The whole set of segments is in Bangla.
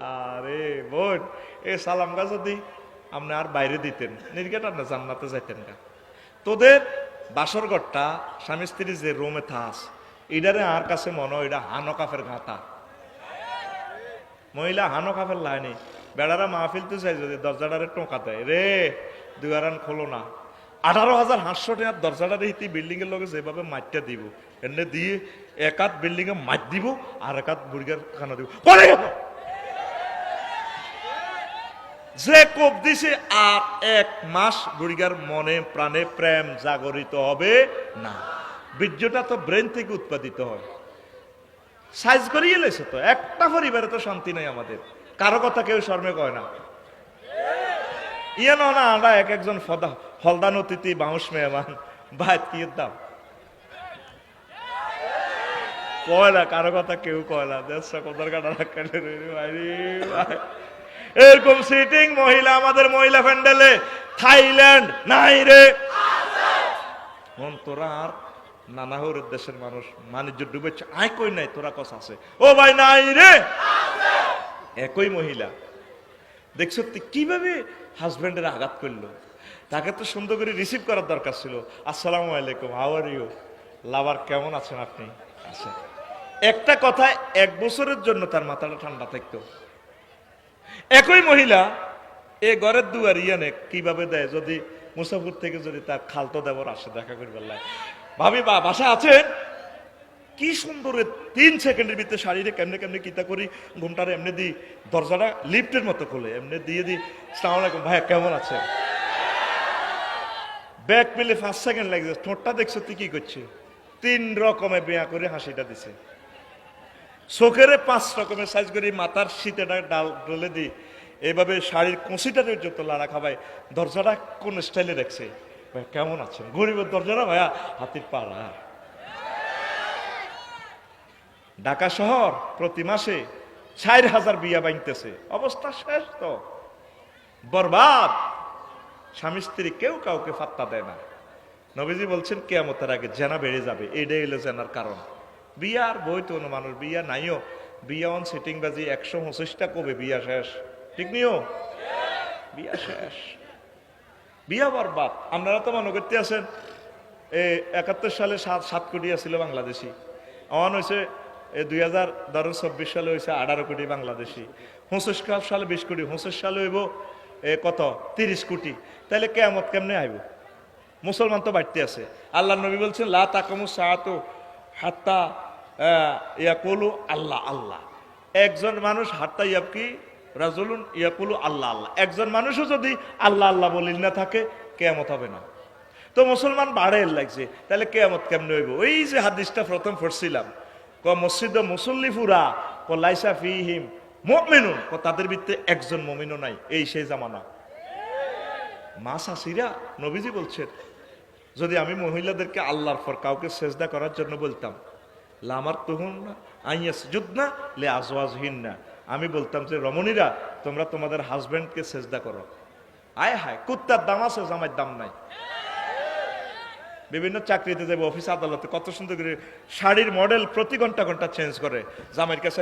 আরে বোন, এ সালাম গা যদি আপনি আর বাইরে দিতেন নির্গেটার না জান্নাতে যাইতেন না তোদের বাসর ঘরটা স্বামী স্ত্রী যে রুমে থাস, এটারে আর কাছে মনে হয় এটা হানো কাফের ঘাটা। মহিলা হানো কাফের লাইনি, বেড়ারা মাহফিল তো চাই যদি দরজাটারে টোকা দেয়। রে, দুয়ারান খোলো না। আঠারো হাজার হাঁসশো টাকার দরজাটা দিতে বিল্ডিং এর লগে যেভাবে মাইটটা দিব, এনে দিয়ে একাত বিল্ডিং এ মাইট দিব, আর একাত বুড়িগার খানা দিব। যে কোপ দিছে, আর এক মাস বুড়িগার মনে প্রাণে প্রেম জাগরিত হবে না। বীর্যটা তো ব্রেন থেকে উৎপাদিত হয়। সাইজ করিয়ে লেছে তো, একটা পরিবারে তো শান্তি নেই আমাদের। কারও কথা কেউ শর্মে কয় না। ইয়ে না আমরা এক একজন ফদা ফলদান অতিথি, বাউস মেহমান। ভাই, কি দাম? কয় না, কারও কথা কেউ কয় না। দেড়শো কোথার কাটা রাখলে এরকম সিটিং মহিলা আমাদের মহিলা প্যান্ডেলে থাইল্যান্ড নাই রে। তোরা দেশের মানুষ ডুবেছে। আয় কই নাই, তোরা কস আছে। ও ভাই, নাই রে। একই মহিলা। দেখছ কীভাবে হাজবেন্ডের আঘাত করল? তাকে তো সুন্দর করে রিসিভ করার দরকার ছিল। আসসালামু আলাইকুম হাউ আর ইউ লাভার, কেমন আছেন আপনি? আচ্ছা। একটা কথায়, এক বছরের জন্য তার মাথাটা ঠান্ডা থাকতো। একই মহিলা, এ ঘরের দুয়ার ইয়ানে কীভাবে দেয়? যদি মুসাফুর থেকে যদি তার খালতো দেবর আসে, দেখা করবার লাগে ভাবি, বা বাসা আছেন কি সুন্দর তিন সেকেন্ডের ভিতরে শাড়িরে কেমনে কেমনে কিতা করি, ঘুমটারে এমনি দিই দরজাটা লিফটের মতো খোলে, এমনি দিয়ে দিই সালাম আলাইকুম, ভাইয়া, কেমন আছেন? ব্যাগ পেলে ফার্স্ট সেকেন্ড লাগছে, ঠোঁটটা দেখছ, তুই কি করছে তিন রকমের বেয়া করে হাসিটা দিছে। চোখেরে পাঁচ রকমের সাইজ করে, মাথার শীতেটা ডাল ডলে দিই। এইভাবে শাড়ির কষিটারে যত লাড়া খাবাই, দরজাটা কোন স্টাইলে রাখছে ভাই, কেমন আছেন? গরিবের দরজাটা ভাইয়া হাতির পাড়া। ঢাকা শহর প্রতি মাসে চার হাজার বিয়া বাইনতেছে অবস্থা শেষ তো। বরবাদ। স্বামী স্ত্রী কেউ কাউকে ফাত্তা দেয় না। নবীজি বলছেন, কেয়ামতের আগে জেনা বেড়ে যাবে। এটাই হলো জেনার কারণ। বিয়ার বই তো মানুষ, বিয়া নাইও। বিয়া অন সিটিং বাজি একশো পঁচিশটা কবে বিয়া শেষ? ঠিক নিও? বিয়া শেষ। বিয়া বরবাদ আপনারা তো মনে করতে আছেন। এ একাত্তর সালে সাত সাত কোটি আছিল বাংলাদেশি। অন হয়েছে দুই হাজার ধরো চব্বিশ সালে হয়েছে আঠারো কোটি বাংলাদেশি। পঁচিশ সালে বিশ কোটি, পঁচিশ সালে হইব, এ কত? তিরিশ কোটি। তাহলে কেমত কেমনে আইব? মুসলমান তো বাড়তে আছে। আল্লাহ নবী বলছেন, লা তাকামু সাহাতো হাত্তা ইয়াকুলু আল্লাহ আল্লাহ। একজন মানুষ হাত্তা ইয়াবকি রাজুলুন ইয়াকুলু আল্লাহ আল্লাহ। একজন মানুষও যদি আল্লাহ আল্লাহ বলিল না থাকে, কেয়ামত হবে না। তো মুসলমান বাড়ে লাগছে, তাহলে কেয়ামত কেমনে হইব? ওই যে হাদিসটা প্রথম পড়ছিলাম। ক মসজিদ মুসল্লি ফুরা, ক লাইসা ফিহিম মুমিনুন। ক তাদের ভিত্তে একজন মমিনও নাই, এই সেই জামানা। মা শাসিরা নবীজি বলছেন, যদি আমি মহিলাদেরকে আল্লাহর পর কাউকে সেজদা করার জন্য বলতাম লামার তুহুন লে আজওয়াজহীন আমি বলতাম যে, রমণীরা, তোমরা তোমাদের হাজবেন্ডকে সেজদা করো। আয় হায়, কুত্তার দাম আছে, জামাইয়ের দাম নাই। বিভিন্ন চাকরিতে যাবে, অফিস আদালতে, কত সুন্দর করে শাড়ির মডেল প্রতি ঘণ্টা ঘণ্টা চেঞ্জ করে। জামাইয়ের কাছে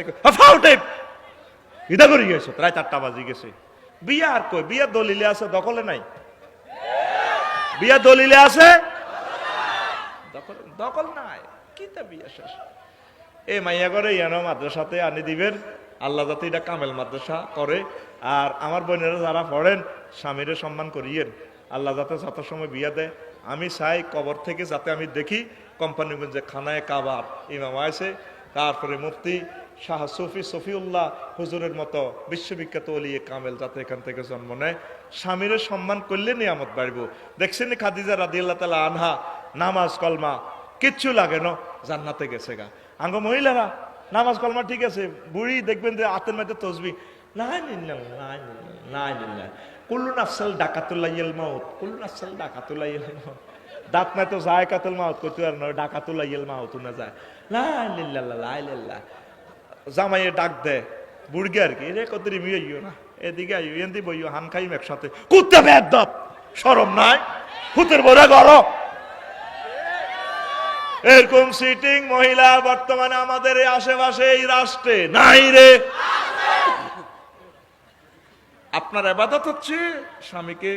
ইদা করে গেছে? প্রায় চারটা বাজি গেছে। বিয়া আর কই? বিয়া দলিলে আছে, দখলে নাই। বিয়া দলিলে আছে? দখল দখল নাই। কি বিয়া শেষ? এ মাইয়া করে ইয়ানো মাদ্রাসাতে আনি দিবেন। আল্লাহ যাতে এটা কামেল মাদ্রাসা করে। আর আমার বোনেরা যারা পড়েন সম্মান করিয়েন। আল্লাহ যাতে যত সময় বিয়া দেয়, আমি চাই কবর থেকে যাতে আমি দেখি কোম্পানিগঞ্জে খানায় কাবার ইমাম আছে। তারপরে মুফতি শাহ সফি সফিউল্লাহ হুজুরের মতো বিশ্ববিখ্যাত অলিয়ে কামেল যাতে এখান থেকে জন্ম নেয়। স্বামীরে সম্মান করলে নিয়ামত বাড়ব। দেখছেন খাদিজা রাদিয়াল্লাহ তালা আনহা, নামাজ কলমা কিচ্ছু লাগে না। জান্নাতে গেছে গা। আঙ্গ মহিলারা, নামাজ কলমা ঠিক আছে, বুড়ি দেখবেন যে আতের মধ্যে তসবি। নিল্লা নাই নিল্লা নাই নিল্লা কুল্লু নাফসাল ডাকাতুল্লাহ ইয়েল মাউত, কুল্লু নাফসাল ডাকাতুল্লাহ ইয়েল মাউত। দাঁত নাই তো যায় কাতুল মাউত করতে আর নয় ডাকাতুল্লাহ ইয়েল মাউত না যায়। লাই লিল্লা লাই লিল্লা জামাইয়ে ডাক দে, বুড়গে আর কি রে কত রিমি আইও না, এদিকে আইও এন্দি বইও হান খাইম একসাথে। কুত্তে বেদ সরম নাই? হুতের বড় গরম। এরকম সিটিং মহিলা বর্তমানে আমাদের এই আশেপাশে এই রাষ্ট্রে নাই রে। আপনার আবাদত হচ্ছে স্বামীকে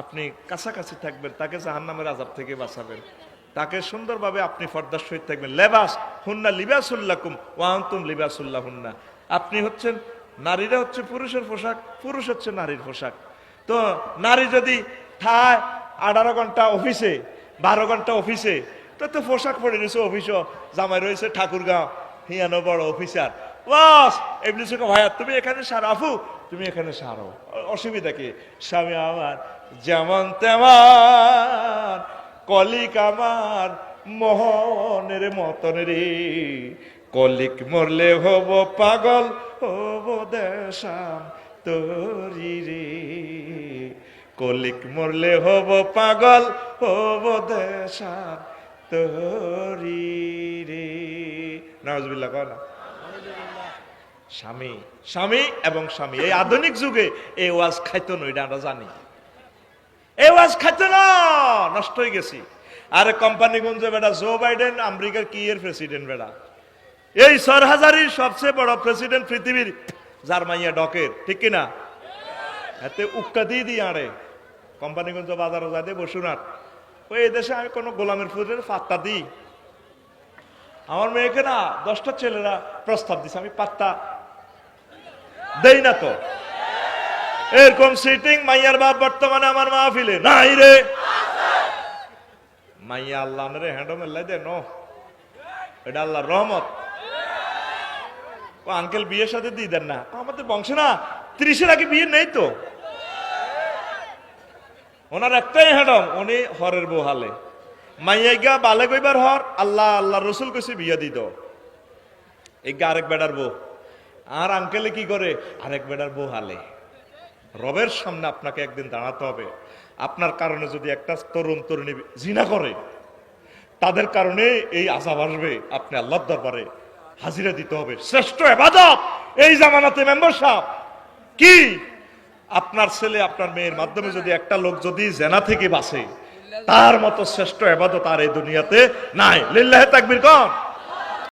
আপনি কাছাকাছি থাকবেন, তাকে জাহান্নামের আজাব থেকে বাঁচাবেন। তাকে সুন্দরভাবে আপনি ফর্দার সহিত থাকবেন। লেবাস, হুন্না লিবাসুল্লাকুম ওয়ান্তুম লিবাসুল্লাহ হুন্না আপনি হচ্ছেন, নারীরা হচ্ছে পুরুষের পোশাক, পুরুষ হচ্ছে নারীর পোশাক। তো নারী যদি ঠায় আঠারো ঘণ্টা অফিসে, বারো ঘণ্টা অফিসে তো তো পোশাক পরে রয়েছে অফিসও জামাই রয়েছে, ঠাকুরগাঁও, হিয়ানো বড় অফিসার। বাস, এমনি সুখে ভাইয়া, তুমি এখানে সারো আফু, তুমি এখানে সারো অসুবিধা কি? স্বামী আমার, যেমন তেমন, কলিক আমার মোহনের মতন রে কলিক মরলে হব পাগল, হব দেশাম তোরি রে। কলিক মরলে হব পাগল, হব দেশাম তোরি রে নজবিল্লা কয় না? স্বামী স্বামী এবং স্বামী। এই আধুনিক যুগে এই ওয়াজ খাইতো না, এটা আমরা জানি। এই ওয়াজ খাইতো না, নষ্ট হয়ে গেছি। আরে কোম্পানিগঞ্জে বেটা জো বাইডেন, আমেরিকার কি এর প্রেসিডেন্ট বেটা? এই সর হাজারির সবচেয়ে বড় প্রেসিডেন্ট পৃথিবীর জার্মাইয়া ডকের, ঠিক কিনা? এতে উক্কা দিয়ে দিই আরে কোম্পানিগঞ্জ বাজারও যাতে বসুন আর ওই এই দেশে আমি কোনো গোলামের ফুলের পাত্তা দিই। আমার মেয়েকে না দশটা ছেলেরা প্রস্তাব দিছে, আমি পাত্তা দেই না তো। এরকম সিটিং মাইয়ার বাপ বর্তমানে আমার মা ফিলে নাই রে। মাইয়া আল্লাহ রে হ্যান্ডো মেল্লাই দে নো। এটা আল্লাহর রহমত। ও আঙ্কেল বিয়ের সাথে দিয়ে দেন না। আমাদের বংশে না, ত্রিশের আগে বিয়ে নেই তো। ওনার একটাই হ্যাডম উনি হরের বউ হালে। মাইয়া গা বালে কইবার হর, আল্লাহ আল্লাহ রসুল কইছে বিয়া দিত এই আরেক বেড়ার বউ। আর আঙ্কেলে কি করে? আরেক বেড়ার বউ হালে। রবের সামনে আপনাকে একদিন দাঁড়াতে হবে। আপনার কারণে যদি একটা তরুণ, তরুণী জিনা করে, তাদের কারণে এই আজাব আসবে, আপনি আল্লাহর দরবারে হাজিরা দিতে হবে। শ্রেষ্ঠ এবাদত এই জামানাতে মেম্বার সাহেব কি? আপনার ছেলে, আপনার মেয়ের মাধ্যমে যদি একটা লোক যদি জেনা থেকে বাসে তার মতো শ্রেষ্ঠ এবাদত আর এই দুনিয়াতে নাই। লিল্লাহে তাকবীর কন